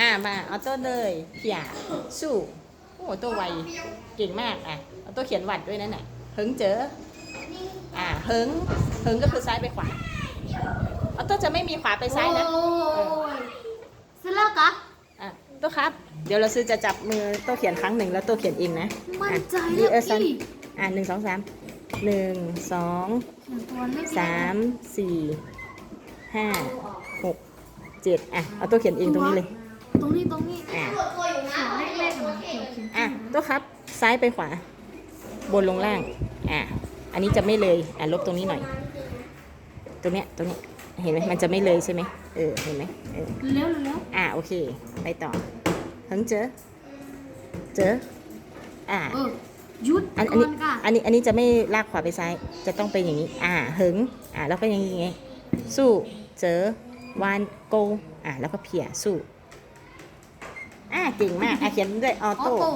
อ่ามาออโต้เลยเพียสู้โอ้ตัวไวเก่งมากอะออโต้เขียนหวัดด้วยนั่นน่ะเฮิงเจออ่าเฮิงเฮิงก็คือซ้ายไปขวาออโต้จะไม่มีขวาไปซ้ายนะโอ้ยเสร็จแล้วกะอะโตัวครับ เดี๋ยวเราซื้อจะจับมือโตัวเขียนครั้งหนึ่งแล้วโตัวเขียนเองนะมั่นใจดีแล้วเออซันพี่อะหนึ่งสองสามหนึ่งสองเขียนตัวเล็กๆสามสี่ห้าหกเจ็ดอะเอาตัวเขียนเองตรงนี้เลย ตรงนี้ตรงนี้อะเขียนเล็กๆนะเขียนเขียนอะตัวครับ ซ้ายไปขวา บนลงล่าง อะ อันนี้จะไม่เลย อะ ลบตรงนี้หน่อย ตรงเนี้ย ตรงเนี้ยเห็นไหมมันจะไม่เลยใช่ไหมเออ เห็นไหมเออเร็วเร็วอะ โอเค ไปต่อถึงเจอ เจอ อะเออหยุดอันอันก่อนี้นกะอันนี้ อันนี้จะไม่ลากขวาไปซ้าย จะต้องเป็นอย่างนี้ อ่าหึง อ่าแล้วก็อย่างนี้ไง สู้ เจอ วาน โก อ่าแล้วก็เพียสู้ อ่าเก่งมากอะเขียนด้วยออออโต้ โต้